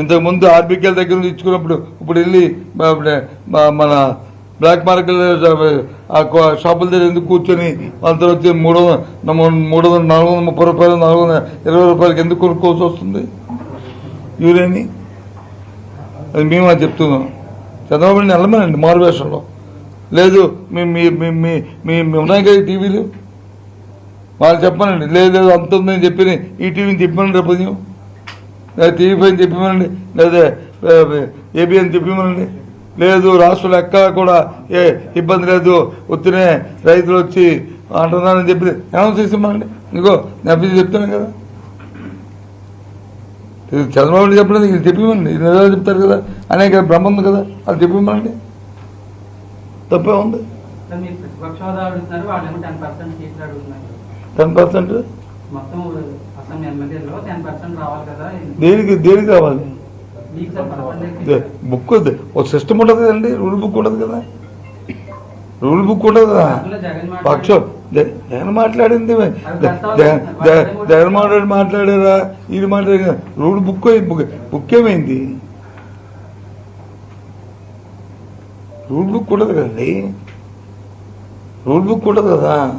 ఇంతకుముందు ఆర్బికేల దగ్గర నుంచి ఇచ్చుకున్నప్పుడు ఇప్పుడు వెళ్ళి మన బ్లాక్ మార్కెట్ ఆ షాపుల దగ్గర ఎందుకు కూర్చొని వాళ్ళతో వచ్చి మూడు వందల మూడు వందల నాలుగు వందల ముప్పై రూపాయలు నాలుగు వందల ఇరవై రూపాయలకి ఎందుకు కొనుక్కోవాల్సి వస్తుంది? యూరియాని అది మేము అది చెప్తున్నాం. చంద్రబాబు నాయుడు వెళ్ళమనండి మారువేషంలో. లేదు మీ మీ మీ మీ ఉన్నాయి కదా ఈ టీవీలు? వాళ్ళు చెప్పానండి లేదు లేదు అంత ఉందని చెప్పి ఈ టీవీని తిప్పమని రేపు ఉదయం. లేదా టీవీ పైన తిప్పమనండి లేదా ఏబిఎన్ తిప్పమనండి లేదు రాష్ట్రంలో ఎక్కడ కూడా ఏ ఇబ్బంది లేదు. వచ్చినే రైతులు వచ్చి అంటున్నారని చెప్పి అనౌన్స్ చేసిమ్మనండి ఇంకో నేను చెప్తాను కదా. ఇది చంద్రబాబు చెప్పలేదు ఇది చెప్పివ్వండి ఇది నిజాలు చెప్తారు కదా. అనేక భ్రమ ఉంది కదా. అది చెప్పివ్వమండి తప్పే ఉంది. టెన్ పర్సెంట్ సీట్లు అడుగుతున్నారు టెన్ పర్సెంట్ మొత్తం అసెంబ్లీ ఎమ్మెల్యేలో టెన్ పర్సెంట్ రావాలి కదా. దేనికి దేనికి కావాలి బుక్. ఒక సిస్టమ్ ఉంటుంది కదండి రూల్ బుక్ ఉండదు కదా. రూల్ బుక్ ఉండదు కదా. పక్షం జగన్ మాట్లాడింది జగన్ మాట్లాడి మాట్లాడారా? ఇది మాట్లాడారా రూల్ బుక్ బుక్ బుక్ ఏమైంది? రూల్ బుక్ ఉండదు కదండి. రూల్ బుక్ ఉండదు కదా.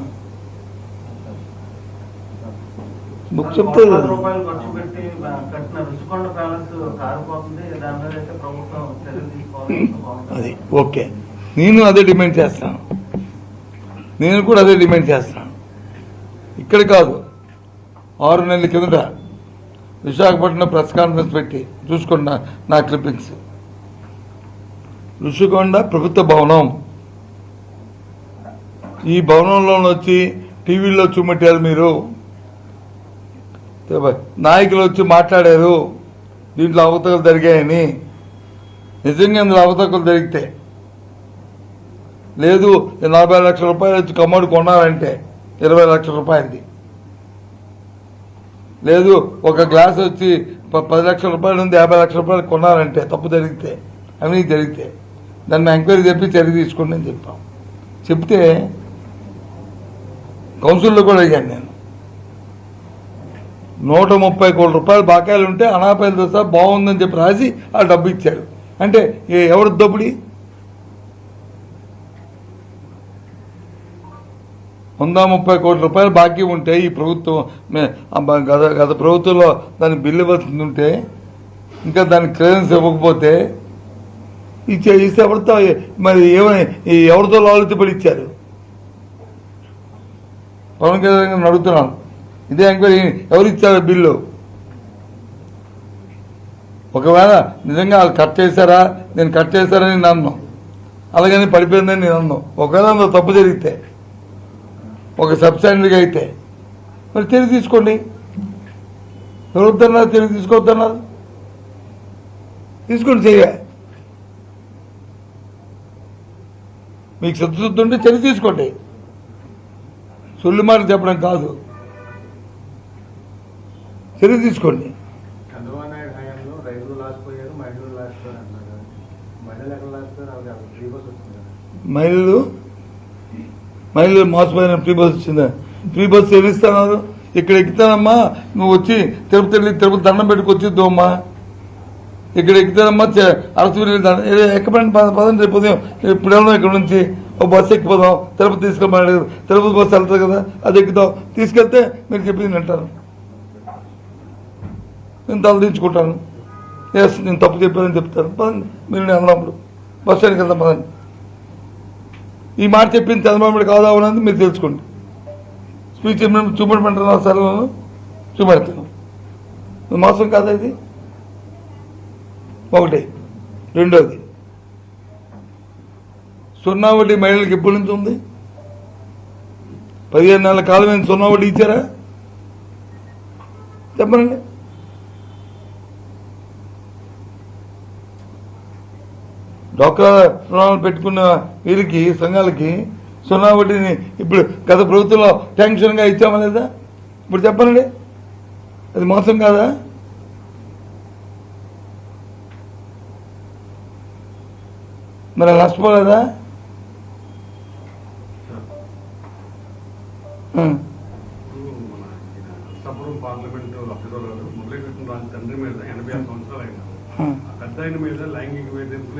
బుక్ చెప్తే కోట్లాది రూపాయలు ఖర్చు పెట్టి కట్టిన రుచికొండ ప్యాలెస్ కారిపోతుంది దాని మీద అయితే ప్రభుత్వం చర్యలు తీసుకోవాలి. అది. ఓకే. నేను అదే డిమాండ్ చేస్తాను. నేను కూడా అదే డిమాండ్ చేస్తాను. ఇక్కడ కాదు. ఆరు నెలల కిందట విశాఖపట్నం ప్రెస్ కాన్ఫరెన్స్ పెట్టి చూసుకున్న నా క్లిప్పింగ్స్. ఋషికొండ ప్రభుత్వ భవనం. ఈ భవనంలో వచ్చి టీవీలో చూపెట్టారు మీరు. నాయకులు వచ్చి మాట్లాడారు. దీంట్లో అవతకలు జరిగాయని. నిజంగా ఇందులో అవతకులు జరిగితే. లేదు నలభై లక్షల రూపాయలు వచ్చి కమ్మడి కొన్నారంటే ఇరవై లక్షల రూపాయలది. లేదు ఒక గ్లాస్ వచ్చి పది లక్షల రూపాయలు నుండి యాభై లక్షల రూపాయలు కొన్నారంటే తప్పు జరిగితే అవినీతి జరిగితే దాన్ని ఎంక్వైరీ చెప్పి చర్య తీసుకోండి అని చెప్పాం. చెప్తే కౌన్సిల్లో కూడా అడిగాను నేను. నూట ముప్పై కోట్ల రూపాయలు బాకాయలు ఉంటే అనాపేద దశ బాగుందని చెప్పి రాసి ఆ డబ్బు ఇచ్చారు అంటే ఏ- ఎవరి వంద ముప్పై కోట్ల రూపాయలు బాకీ ఉంటే ఈ ప్రభుత్వం గత గత ప్రభుత్వంలో దానికి బిల్లు ఇవ్వాల్సింది ఉంటే ఇంకా దాని క్లియరెన్స్ ఇవ్వకపోతే ఇచ్చే ఇస్తే ఎవరితో మరి ఏమని ఎవరితో లాలిత పడి ఇచ్చారు? పవన్ కళ్యాణ్ గారిని అడుగుతున్నాను. ఇదే ఎంక్వైరీ. ఎవరు ఇచ్చారు బిల్లు? ఒకవేళ నిజంగా వాళ్ళు కట్ చేశారా? నేను కట్ చేశారని నేను అలాగని పడిపోయిందని నేను అన్నాను ఒకవేళ అందులో తప్పు జరిగితే ఒక సబ్స్టాండర్డ్గా అయితే. మరి చర్య తీసుకోండి. ఎవరు వద్దన్నారు? చర్య తీసుకోవద్దన్నారు? తీసుకోండి చర్య మీకు సత్తుశుద్ధి ఉంటే చర్య తీసుకోండి. సొల్లు మాట చెప్పడం కాదు. వచ్చింది కదా. మహిళలు మహిళలు? మోసపోయిన ఫ్రీ బస్ వచ్చిందా? ఫ్రీ బస్ ఏమి ఇక్కడ ఎక్కుతానమ్మా నువ్వు వచ్చి తిరుపతి వెళ్ళి తిరుపతి దండం పెట్టుకొచ్చిద్దు అమ్మా ఇక్కడ ఎక్కుతానమ్మా అరసు పద- పదండి రేపు ఉదయం. ఇప్పుడు వెళ్దాం ఇక్కడ నుంచి ఒక బస్సు ఎక్కిపోదాం. తిరుపతి తీసుకెళ్ళమని తిరుపతి బస్సు వెళ్తుంది కదా అది ఎక్కుతాం. తీసుకెళ్తే మీరు చెప్పింది వింటాను నేను తలదించుకుంటాను ఎస్ నేను తప్పు చెప్పానని చెప్తాను. పదండి మీరు నేను అన్నప్పుడు బస్ స్టాండ్కి వెళ్దాం పదండి. ఈ మాట చెప్పింది చంద్రబాబు కాదా అవునది మీరు తెలుసుకోండి. స్పీచ్ చూపెట్టమంటున్నా సార్ నేను చూపెడతాను. మాసం మోసం కాదా ఇది? ఒకటి. రెండోది. సున్నా వడ్డీ మహిళలకు ఎప్పటి నుంచి ఉంది? పదిహేను నెలల కాలం సున్నా వడ్డీ ఇచ్చారా? చెప్పనండి డోక్రా రుణాలు పెట్టుకున్న వీరికి సంఘాలకి సున్నా వడ్డీని ఇప్పుడు గత ప్రభుత్వంలో ట్యాంక్షన్గా ఇచ్చామా లేదా? ఇప్పుడు చెప్పనండి అది మోసం కాదా? మరి నష్టపోలేదా? తండ్రి మీద ఎనభై సంవత్సరాలు అయినా. పెద్ద ఆయన మీద లైంగిక వేధింపులు